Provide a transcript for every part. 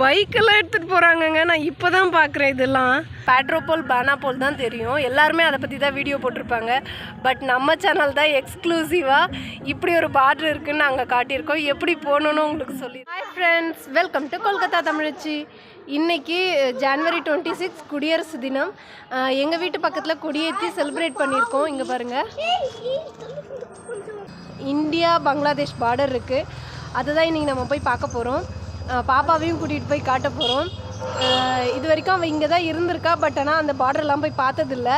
பைக்கெல்லாம் எடுத்துகிட்டு போகிறாங்கங்க நான் இப்போ தான் பார்க்குறேன் இதெல்லாம். பேட்ரோபோல் பானாபோல் தான் தெரியும். எல்லாருமே அதை பற்றி தான் வீடியோ போட்டிருப்பாங்க. பட் நம்ம சேனல் தான் எக்ஸ்க்ளூசிவாக இப்படி ஒரு பார்டர் இருக்குன்னு நாங்கள் காட்டியிருக்கோம். எப்படி போகணுன்னு உங்களுக்கு சொல்லி hi friends welcome to Kolkata தமிழச்சி இன்னைக்கு ஜான்வரி டுவெண்ட்டி சிக்ஸ் குடியரசு தினம். எங்கள் வீட்டு பக்கத்தில் கொடியேற்றி செலிப்ரேட் பண்ணியிருக்கோம். இங்கே பாருங்கள் இந்தியா பங்களாதேஷ் பார்டர் இருக்குது அதை தான் இன்றைக்கி நம்ம போய் பார்க்க போகிறோம் பாப்பாவையும் கூட்டிகிட்டு போய் காட்ட போகிறோம் இது வரைக்கும் அவள் இங்கே தான் இருந்திருக்கா பட் ஆனால் அந்த பார்டர்லாம் போய் பார்த்ததில்ல.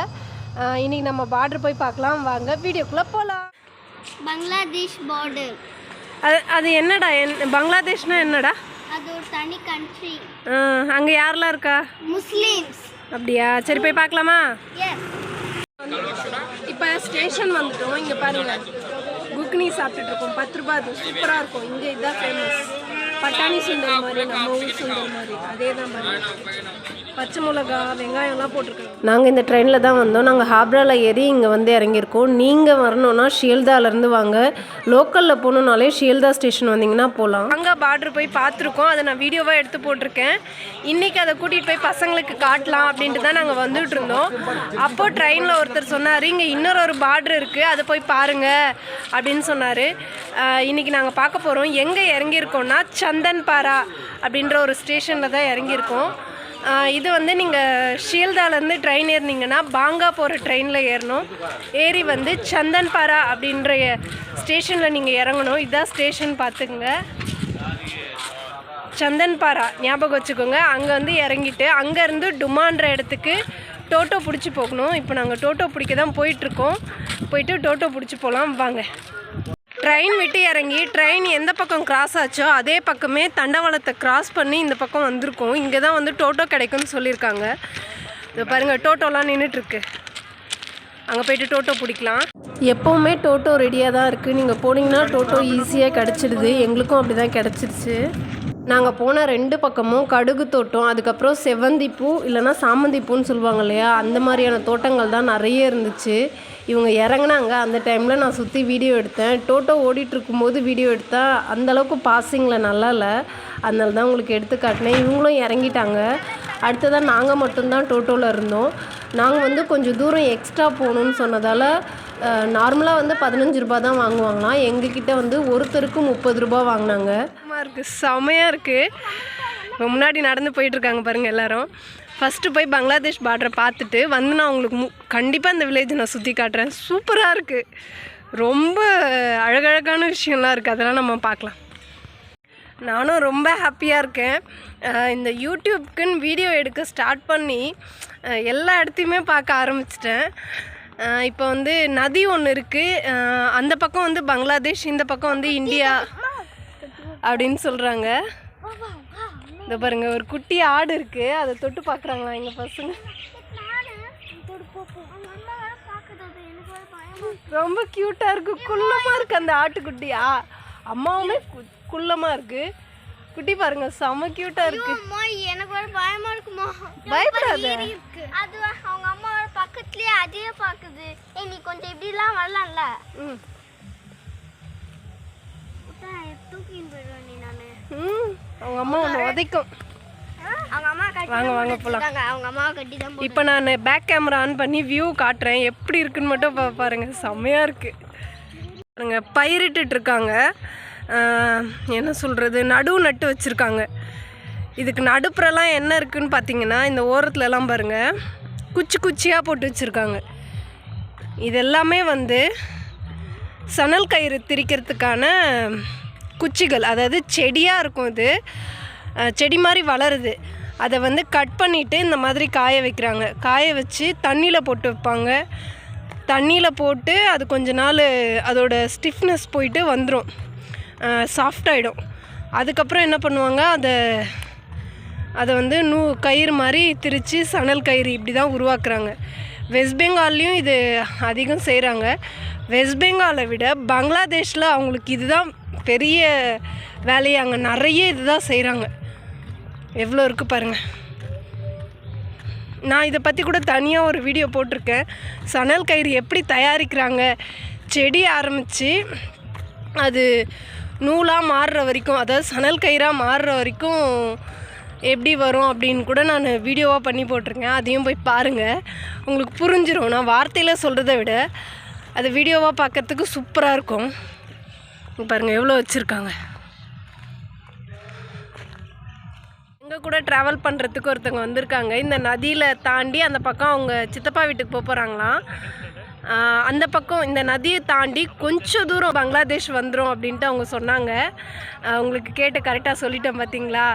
இன்றைக்கி நம்ம பார்டர் போய் பார்க்கலாம். வாங்க வீடியோக்குள்ளே போகலாம் பங்களாதேஷ் பார்டர் அது அது என்னடா என் பங்களாதேஷ்னா என்னடா? அது ஒரு தனி கண்ட்ரி அங்கே யாரெல்லாம் இருக்கா? முஸ்லீம்ஸ். அப்படியா? சரி போய் பார்க்கலாமா? இப்போ ஸ்டேஷன் வந்துட்டோம். இங்கே பாருங்க. குக்னி சாப்பிட்டுட்டு இருக்கோம். பத்து ரூபாய் அது. சூப்பராக இருக்கும். இங்கே இதுதான் ஃபேமஸ் பட்டாணி சுண்டல் மாதிரி நம்ம ஊர் சுண்டல் மாதிரி அதே தான் பாருங்க பச்சை மிளகா வெங்காயம்லாம் போட்டிருக்காங்க. நாங்கள் இந்த ட்ரெயினில் தான் வந்தோம். நாங்கள் ஹாப்ராவில் ஏறி இங்கே வந்து இறங்கியிருக்கோம். நீங்கள் வரணும்னா ஷியல்தாலேருந்து வாங்க. லோக்கலில் போகணுன்னாலே ஷியல்தா ஸ்டேஷன் வந்தீங்கன்னா போகலாம். அங்கே பார்டர் போய் பார்த்துருக்கோம். அதை நான் வீடியோவாக எடுத்து போட்டிருக்கேன். இன்றைக்கி அதை கூட்டிகிட்டு போய் பசங்களுக்கு காட்டலாம் அப்படின்ட்டு தான் நாங்கள் வந்துட்டு இருந்தோம். அப்போது ட்ரெயினில் ஒருத்தர் சொன்னார் இங்கே இன்னொரு ஒரு பார்டர் இருக்குது அதை போய் பாருங்கள் அப்படின்னு சொன்னார். இன்றைக்கி நாங்கள் பார்க்க போகிறோம் எங்கே இறங்கியிருக்கோம்னா சந்தன்பாரா அப்படின்ற ஒரு ஸ்டேஷனில் தான் இறங்கியிருக்கோம். இது வந்து நீங்கள் ஷீல்தாலேருந்து ட்ரெயின் ஏறினீங்கன்னா பாங்கா போகிற ட்ரெயினில் ஏறணும். ஏறி வந்து சந்தன்பாரா அப்படின்ற ஸ்டேஷனில் நீங்கள் இறங்கணும். இதுதான் ஸ்டேஷன் பார்த்துக்குங்க சந்தன்பாரா ஞாபகம் வச்சுக்கோங்க. அங்கே வந்து இறங்கிட்டு அங்கேருந்து டுமான்ற இடத்துக்கு டோட்டோ பிடிச்சி போகணும். இப்போ நாங்கள் டோட்டோ பிடிக்க தான் போயிட்டுருக்கோம் போயிட்டு டோட்டோ பிடிச்சி போகலாம் வாங்க. ட்ரெயின் விட்டு இறங்கி ட்ரெயின் எந்த பக்கம் கிராஸ் ஆச்சோ அதே பக்கமே தண்டவாளத்தை கிராஸ் பண்ணி இந்த பக்கம் வந்திருக்கோம். இங்கே தான் வந்து டோட்டோ கிடைக்கும்னு சொல்லியிருக்காங்க. இது பாருங்கள் டோட்டோலாம் நின்றுட்டுருக்கு அங்கே போயிட்டு டோட்டோ பிடிக்கலாம். எப்போவுமே டோட்டோ ரெடியாக தான் இருக்குது நீங்கள் போனீங்கன்னா டோட்டோ ஈஸியாக கிடச்சிடுது. எங்களுக்கும் அப்படி தான் கிடச்சிருச்சு. நாங்கள் போன ரெண்டு பக்கமும் கடுகு தோட்டம் அதுக்கப்புறம் செவ்வந்தி பூ இல்லைன்னா சாமந்தி பூன்னு சொல்லுவாங்க இல்லையா? அந்த மாதிரியான தோட்டங்கள் தான் நிறைய இருந்துச்சு. இவங்க இறங்குனாங்க. அந்த டைமில் நான் சுற்றி வீடியோ எடுத்தேன். டோட்டோ ஓடிட்டுருக்கும்போது வீடியோ எடுத்தால் அந்தளவுக்கு பாசிங்கில் நல்லா இல்லை. அதனால தான் உங்களுக்கு எடுத்து காட்டினேன். இவங்களும் இறங்கிட்டாங்க. அடுத்ததாக நாங்கள் மட்டும்தான் டோட்டோவில் இருந்தோம். நாங்கள் வந்து கொஞ்சம் தூரம் எக்ஸ்ட்ரா போகணுன்னு சொன்னதால் நார்மலாக வந்து பதினஞ்சு ரூபா தான் வாங்குவாங்களாம். எங்ககிட்ட வந்து ஒருத்தருக்கு முப்பது ரூபா வாங்கினாங்க. இருக்குது செமையாக இருக்குது முன்னாடி நடந்து போயிட்டுருக்காங்க பாருங்கள் எல்லாரும். ஃபஸ்ட்டு போய் பங்களாதேஷ் பார்டரை பார்த்துட்டு வந்து நான் உங்களுக்கு மு கண்டிப்பாக இந்த வில்லேஜ் நான் சுற்றி காட்டுறேன். சூப்பராக இருக்குது ரொம்ப அழகழகான விஷயம்லாம் இருக்குது அதெல்லாம் நம்ம பார்க்கலாம். நானும் ரொம்ப ஹாப்பியாக இருக்கேன். இந்த யூடியூப்க்குன்னு வீடியோ எடுக்க ஸ்டார்ட் பண்ணி எல்லா இடத்தையுமே பார்க்க ஆரம்பிச்சிட்டேன். இப்போ வந்து நதி ஒன்று இருக்குது அந்த பக்கம் வந்து பங்களாதேஷ் இந்த பக்கம் வந்து இந்தியா அப்படின்னு சொல்கிறாங்க இந்த பாருங்க ஒரு குட்டி ஆடு இருக்குது அதை தொட்டு பார்க்குறாங்களா எங்கள் பசங்க? ரொம்ப க்யூட்டாக இருக்கு. குள்ளமாக இருக்குது அந்த ஆட்டுக்குட்டியா? அம்மாவுமே குள்ளமாக இருக்கு. குட்டி பாருங்க செம க்யூட்டாக இருக்கு. அம்மா எனக்கு ஒரு பயமா இருக்குமா பயப்படாத. இருக்கு அது அவங்க அம்மாவோட பக்கத்துலயே அதே பாக்குது ஏய் நீ கொஞ்சம் இப்படிலாம் வரலாம்ல ம். தூக்கின்னு போயிடுவேன் நீ நானு. அவங்க அம்மா ஒன்று உதைக்கும். வாங்க, வாங்க, போட்டு இப்போ நான் பேக் கேமரா ஆன் பண்ணி வியூ காட்டுறேன். எப்படி இருக்குன்னு மட்டும் பாருங்க. செம்மையாக இருக்கு. பாருங்க பயிரிட்டுட்டு இருக்காங்க. என்ன சொல்கிறது நடுவு நட்டு வச்சுருக்காங்க. இதுக்கு நடுப்புறலாம் என்ன இருக்குன்னு பார்த்தீங்கன்னா இந்த ஓரத்துலலாம் பாருங்க. குச்சி குச்சியாக போட்டு வச்சுருக்காங்க. இது எல்லாமே வந்து சணல் கயிறு திரிக்கிறதுக்கான குச்சிகள் அதாவது செடியாக இருக்கும் இது. செடி மாதிரி வளருது. அதை வந்து கட் பண்ணிவிட்டு இந்த மாதிரி காய வைக்கிறாங்க. காய வச்சு தண்ணியில் போட்டு வைப்பாங்க. தண்ணியில் போட்டு அது கொஞ்ச நாள் அதோட ஸ்டிஃப்னஸ் போயிட்டு வந்துடும் சாஃப்டாகிடும் அதுக்கப்புறம் என்ன பண்ணுவாங்க அதை அதை வந்து நூ கயிறு மாதிரி திரித்து சணல் கயிறு இப்படி தான் உருவாக்குறாங்க. வெஸ்ட் பெங்கால்லையும் இது அதிகம் செய்கிறாங்க வெஸ்ட் பெங்காலை விட பங்களாதேஷில் அவங்களுக்கு இதுதான் பெரிய வேலையை. அங்கே நிறைய இதுதான் செய்கிறாங்க எவ்வளோ இருக்குது பாருங்கள் நான் இதை பற்றி கூட தனியாக ஒரு வீடியோ போட்டிருக்கேன். சணல் கயிறு எப்படி தயாரிக்கிறாங்க? செடி ஆரம்பித்து அது நூலாக மாறுற வரைக்கும் அதாவது சணல் கயிறாக மாறுற வரைக்கும் எப்படி வரும் அப்படின்னு கூட நான் வீடியோவாக பண்ணி போட்டிருக்கேன். அதையும் போய் பாருங்கள் உங்களுக்கு புரிஞ்சிடும் நான் வார்த்தையில் சொல்கிறத விட அது வீடியோவாக பார்க்கறதுக்கு சூப்பராக இருக்கும். பாருங்கள் எவ்வளோ வச்சுருக்காங்க. எங்கள் கூட ட்ராவல் பண்ணுறதுக்கு ஒருத்தவங்க வந்திருக்காங்க. இந்த நதியில் தாண்டி அந்த பக்கம் அவங்க சித்தப்பா வீட்டுக்கு போக போகிறாங்களாம் அந்த பக்கம் இந்த நதியை தாண்டி கொஞ்சம் தூரம் பங்களாதேஷ் வந்துடும் அப்படின்ட்டு அவங்க சொன்னாங்க. உங்களுக்கு கேட்டு கரெக்டாக சொல்லிட்டேன் பார்த்தீங்களா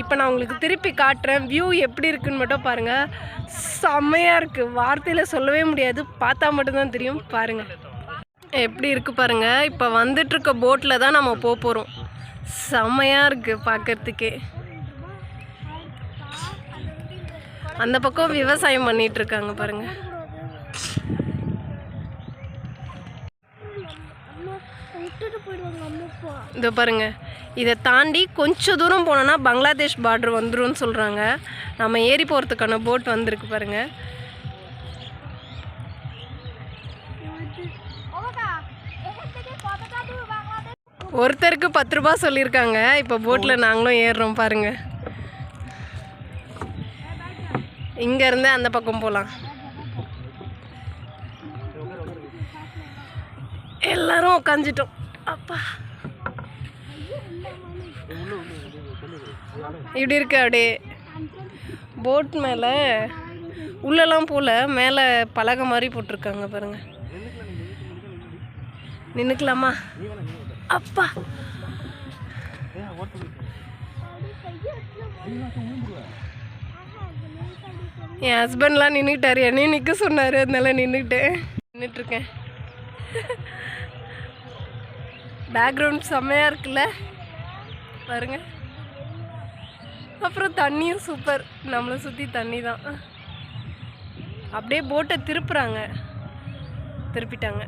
இப்போ நான் உங்களுக்கு திருப்பி காட்டுறேன். வியூ எப்படி இருக்குன்னு மட்டும் பாருங்கள் செம்மையாக இருக்குது வார்த்தையில் சொல்லவே முடியாது. பார்த்தா மட்டும்தான் தெரியும். பாருங்கள் எப்படி இருக்குது பாருங்கள் இப்போ வந்துட்டுருக்க போட்டில் தான் நம்ம போக போகிறோம் செம்மையாக இருக்குது பார்க்கறதுக்கே அந்த பக்கம் விவசாயம் பண்ணிகிட்ருக்காங்க இருக்காங்க இதை பாருங்க. இதை தாண்டி கொஞ்சம் தூரம் போனோன்னா பங்களாதேஷ் பார்டர் வந்துரும்னு சொல்கிறாங்க நம்ம ஏறி போகிறதுக்கான போட் வந்திருக்கு பாருங்க. ஒருத்தருக்கு பத்து ரூபா சொல்லியிருக்காங்க. இப்போ போட்டில் நாங்களும் ஏறுறோம் பாருங்க. இங்கேருந்து அந்த பக்கம் போகலாம் எல்லாரும் உட்காந்துட்டோம் அப்பா. இப்படி இருக்கு அப்படியே. போட் மேலே உள்ளெல்லாம் போல மேலே பலகை மாதிரி போட்டிருக்காங்க பாருங்க. நின்றுக்கலாமா அப்பா. என் ஹஸ்பண்ட்லாம் நின்றுக்கிட்டாரு என்னையும் நிற்க சொன்னார். அதனால நின்றுக்கிட்டேன் நின்றுட்டுருக்கேன் பேக்ரவுண்ட் செம்மையாக இருக்குல்ல? பாருங்கள் அப்புறம் தண்ணியும் சூப்பர் நம்மளை சுற்றி தண்ணி தான். அப்படியே போட்டை திருப்புறாங்க. திருப்பிட்டாங்க.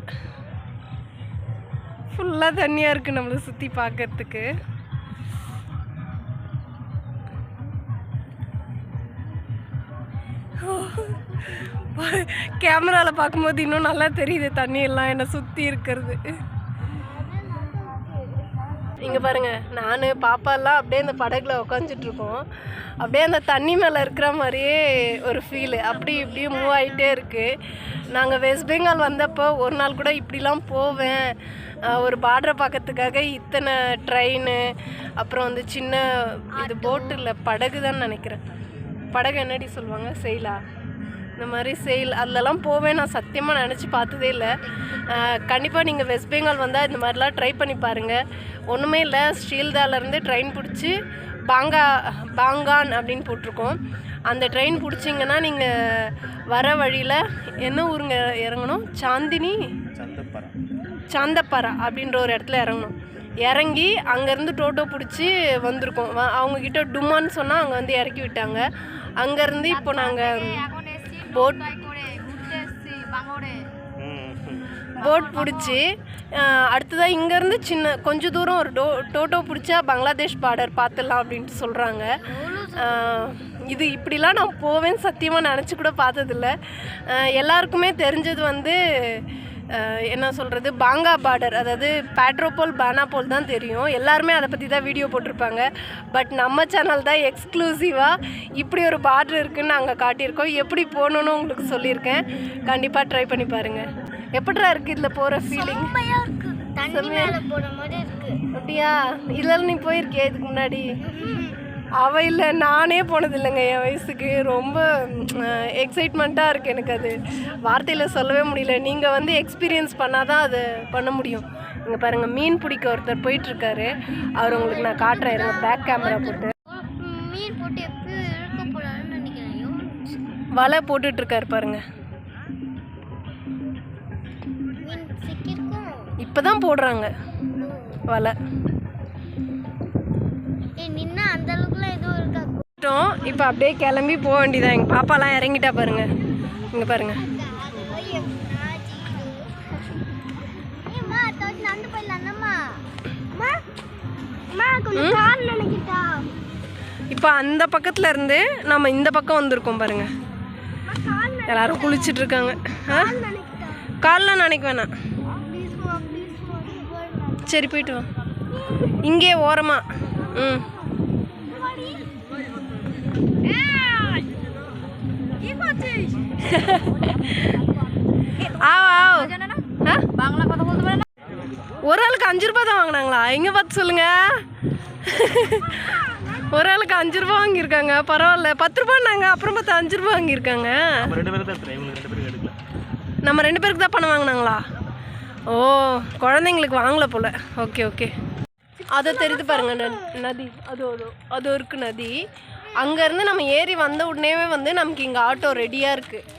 ஃபுல்லாக தண்ணியாக இருக்குது நம்மளை சுற்றி பார்க்கறதுக்கு கேமராவில் பார்க்கும்போது இன்னும் நல்லா தெரியுது தண்ணி எல்லாம் என்னை சுற்றி இருக்கிறது. இங்கே பாருங்க நான் பாப்பாலாம் அப்படியே இந்த படகுல உக்காந்துட்டு இருக்கோம். அப்படியே அந்த தண்ணி மேலே இருக்கிற மாதிரியே ஒரு ஃபீலு அப்படி இப்படியும் மூவ் ஆகிட்டே இருக்குது நாங்கள் வெஸ்ட் பெங்கால் வந்தப்போ ஒரு நாள் கூட இப்படிலாம் போவேன். ஒரு பார்டரை பார்க்கறதுக்காக இத்தனை ட்ரெயின் அப்புறம் வந்து சின்ன இது போட்டு இல்லை படகு தான் நினைக்கிறேன். படகு என்னடி சொல்லுவாங்க? செயலா? இந்த மாதிரி செயல் அதிலலாம் போவேன். நான் சத்தியமாக நினச்சி பார்த்ததே இல்லை. கண்டிப்பாக நீங்கள் வெஸ்ட் பெங்கால் வந்தால் இந்த மாதிரிலாம் ட்ரை பண்ணி பாருங்கள் ஒன்றுமே இல்லை. ஸ்ரீல்தாலேருந்து ட்ரெயின் பிடிச்சி பாங்கா பாங்கான் அப்படின்னு போட்டிருக்கோம். அந்த ட்ரெயின் பிடிச்சிங்கன்னா நீங்கள் வர வழியில் என்ன ஊருங்க இறங்கணும்? சாந்தினி? சாந்தப்பாரா. அப்படின்ற ஒரு இடத்துல இறங்கணும். இறங்கி அங்கேருந்து டோட்டோ பிடிச்சி வந்திருக்கோம். வ- அவங்கக்கிட்ட டுமான்னு சொன்னால் அங்கே வந்து இறக்கி விட்டாங்க. அங்கேருந்து இப்போ நாங்கள் போட் போட் பிடிச்சி அடுத்ததாக இங்கேருந்து சின்ன கொஞ்ச தூரம் ஒரு டோ டோட்டோ பிடிச்சா பங்களாதேஷ் பார்டர் பார்த்துடலாம் அப்படின்ட்டு சொல்கிறாங்க இது இப்படிலாம் நான் போவேன்னு சத்தியமாக நினச்சி கூட பார்த்ததில்ல. எல்லாருக்குமே தெரிஞ்சது வந்து என்ன சொல்கிறது பாங்கா பார்டர் அதாவது பேட்ரோபோல் பானாபோல் தான் தெரியும். எல்லாருமே அதை பற்றி தான் வீடியோ போட்டிருப்பாங்க. பட் நம்ம சேனல் தான் எக்ஸ்க்ளூசிவாக இப்படி ஒரு பார்டர் இருக்குன்னு நாங்கள் காட்டியிருக்கோம். எப்படி போகணுன்னு உங்களுக்கு சொல்லியிருக்கேன். கண்டிப்பாக ட்ரை பண்ணி பாருங்கள் எப்படிடா இருக்குது இதில் போகிற ஃபீலிங் அப்படியா? இதில் நீ போயிருக்கியா இதுக்கு முன்னாடி? அவ இல்லை நானே போனது இல்லைங்க என் வயசுக்கு ரொம்ப எக்ஸைட்மெண்ட்டாக இருக்குது எனக்கு அது. வார்த்தையில் சொல்லவே முடியல. நீங்கள் வந்து எக்ஸ்பீரியன்ஸ் பண்ணால் தான் அது பண்ண முடியும். இங்கே பாருங்கள் மீன் பிடிக்க ஒருத்தர் போயிட்டுருக்காரு. அவர் உங்களுக்கு நான் காட்டுறேன். இருங்க பேக் கேமரா போட்டு. மீன் போட்டு. வலை போட்டுட்ருக்காரு பாருங்க. மீன் சிக்கிருக்கும். இப்போ தான் போடுறாங்க. வலை. அந்த அளவுக்குலாம் எதுவும் இருக்காது இப்போ அப்படியே கிளம்பி போக வேண்டியதான் எங்கள் பாப்பாலாம் இறங்கிட்டா பாருங்க. இங்கே பாருங்க. இப்போ அந்த பக்கத்துல இருந்து நம்ம இந்த பக்கம் வந்திருக்கோம் பாருங்க. எல்லாரும் குளிச்சிட்டு இருக்காங்க. கால்லாம் நினைக்க வேணாம். சரி போயிட்டு வா. இங்கே ஓரமா. ம். ஆவ் ஆவ் ஆ? বাংলা কথা বলতে পারে না ஒரு ஆளுக்கு அஞ்சு ரூபாய் தான் வாங்கினாங்களா எங்கே பார்த்து சொல்லுங்க ஒரு ஆளுக்கு அஞ்சு ரூபா வாங்கியிருக்காங்க பரவாயில்ல பத்து ரூபான்னாங்க அப்புறம் பார்த்தா அஞ்சு ரூபா வாங்கியிருக்காங்க நம்ம ரெண்டு பேரும் தான் எடுத்துறேன் இவங்களுக்கு ரெண்டு பேரும் எடுக்கல நம்ம ரெண்டு பேருக்கு தான் பணம் வாங்கினாங்களா ஓ குழந்தைங்களுக்கு வாங்கல போல ஓகே ஓகே அதை தெரியுது பாருங்க ந- நதி அது அது அது இருக்கு நதி அங்கேருந்து நம்ம ஏறி வந்த உடனேவே வந்து நமக்கு இங்கே ஆட்டோ ரெடியாக இருக்குது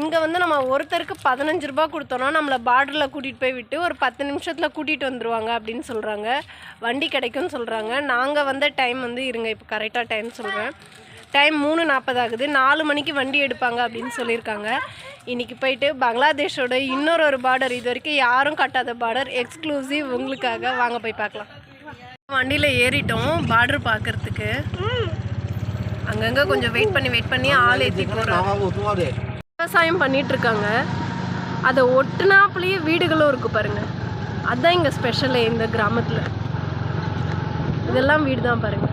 இங்கே வந்து நம்ம ஒருத்தருக்கு பதினஞ்சு ரூபா கொடுத்தோன்னா நம்மளை பார்டரில் கூட்டிகிட்டு போய் விட்டு ஒரு பத்து நிமிஷத்தில் கூட்டிகிட்டு வந்துருவாங்க அப்படின்னு சொல்கிறாங்க வண்டி கிடைக்கும்னு சொல்கிறாங்க நாங்கள் வந்த டைம் வந்து இருங்க இப்போ கரெக்டாக டைம் சொல்கிறேன் டைம் மூணு நாற்பது ஆகுது. நாலு மணிக்கு வண்டி எடுப்பாங்க அப்படின்னு சொல்லியிருக்காங்க. இன்றைக்கி போயிட்டு பங்களாதேஷோட இன்னொரு ஒரு பார்டர் இது வரைக்கும் யாரும் கட்டாத பார்டர் எக்ஸ்க்ளூசிவ் உங்களுக்காக வாங்க போய் பார்க்கலாம். வண்டியில் ஏறிட்டோம் பார்டர் பார்க்கறதுக்கு. அங்கங்கே கொஞ்சம் வெயிட் பண்ணி வெயிட் பண்ணி ஆள் ஏற்றி போகிறோம் விவசாயம் பண்ணிட்டு இருக்காங்க அதை ஒட்டுனாப்புலேயே வீடுகளும் இருக்கு பாருங்க. அதான் இங்கே ஸ்பெஷலே இந்த கிராமத்தில். இதெல்லாம் வீடு தான் பாருங்க.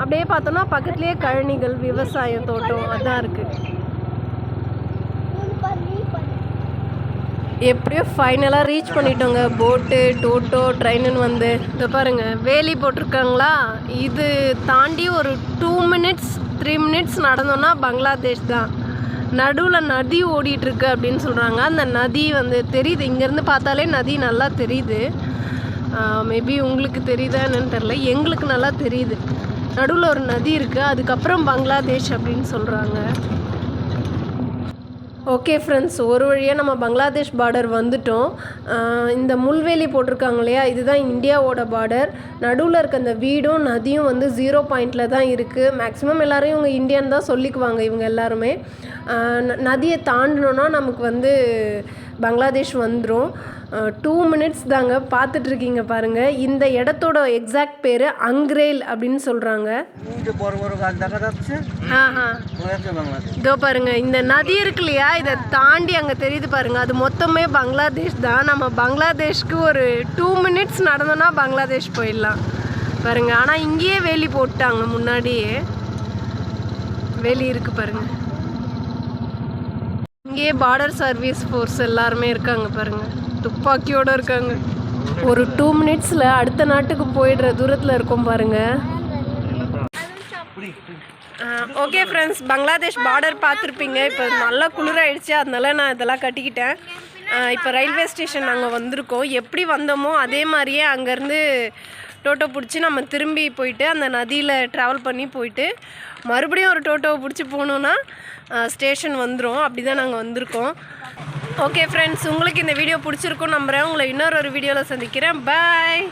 அப்படியே பார்த்தோம்னா பக்கத்துலேயே கழனிகள் விவசாயம் தோட்டம் அதான் இருக்கு. எப்படியோ ஃபைனலாக ரீச் பண்ணிட்டோங்க. போட்டு டோட்டோ ட்ரெயினுன்னு வந்து. இதை பாருங்க வேலி போட்டிருக்காங்களா? இது தாண்டி ஒரு டூ மினிட்ஸ் த்ரீ மினிட்ஸ் நடந்தோன்னா பங்களாதேஷ் தான். நடுவில் நதி ஓடிட்டுருக்கு அப்படின்னு சொல்கிறாங்க அந்த நதி வந்து தெரியுது. இங்கேருந்து பார்த்தாலே நதி நல்லா தெரியுது. மேபி உங்களுக்கு தெரியுதா என்னன்னு தெரில எங்களுக்கு நல்லா தெரியுது. நடுவில் ஒரு நதி இருக்குது அதுக்கப்புறம் பங்களாதேஷ் அப்படின்னு சொல்கிறாங்க ஓகே ஃப்ரெண்ட்ஸ் ஒரு வழியாக நம்ம பங்களாதேஷ் பார்டர் வந்துட்டோம். இந்த முள்வேலி போட்டிருக்காங்க இல்லையா? இதுதான் இந்தியாவோட பார்டர் நடுவில் இருக்க அந்த வீடும் நதியும் வந்து ஜீரோ பாயிண்டில் தான் இருக்குது மேக்ஸிமம் எல்லாரும் இவங்க இந்தியான்னு தான் சொல்லிக்குவாங்க இவங்க எல்லாருமே. நதியை தாண்டினோன்னா நமக்கு வந்து பங்களாதேஷ் வந்துடும் டூ மினிட்ஸ் தாங்க பார்த்துட்ருக்கீங்க பாருங்கள் இந்த இடத்தோட எக்ஸாக்ட் பேர் அங்க்ரேல் அப்படின்னு சொல்கிறாங்க இதோ பாருங்க இந்த நதி இருக்கு இல்லையா? இதை தாண்டி அங்கே தெரியுது பாருங்க. அது மொத்தமே பங்களாதேஷ் தான். நம்ம பங்களாதேஷ்க்கு ஒரு டூ மினிட்ஸ் நடந்தோன்னா பங்களாதேஷ் போயிடலாம். பாருங்க ஆனால் இங்கேயே வேலி போட்டாங்க முன்னாடியே. வேலி இருக்கு பாருங்க. இங்கேயே பார்டர் சர்வீஸ் ஃபோர்ஸ் எல்லாருமே இருக்காங்க பாருங்கள் துப்பாக்கியோட இருக்காங்க. ஒரு டூ மினிட்ஸில் அடுத்த நாட்டுக்கு போயிடுற தூரத்தில் இருக்கோம் பாருங்க. ஓகே ஃப்ரெண்ட்ஸ் பங்களாதேஷ் பார்டர் பார்த்துருப்பீங்க. இப்போ நல்லா குளிராயிடுச்சு அதனால நான் இதெல்லாம் கட்டிக்கிட்டேன். இப்போ ரயில்வே ஸ்டேஷன் நாங்கள் வந்திருக்கோம். எப்படி வந்தோமோ அதே மாதிரியே அங்கேருந்து டோட்டோ பிடிச்சி நம்ம திரும்பி போயிட்டு அந்த நதியில் ட்ராவல் பண்ணி போயிட்டு மறுபடியும் ஒரு டோட்டோவை பிடிச்சி போகணுன்னா ஸ்டேஷன் வந்துடும் அப்படி தான் நாங்கள் வந்திருக்கோம். ஓகே ஃப்ரெண்ட்ஸ் உங்களுக்கு இந்த வீடியோ பிடிச்சிருக்கும் நம்புகிறேன் உங்களை இன்னொரு ஒரு வீடியோவில் சந்திக்கிறேன். பாய்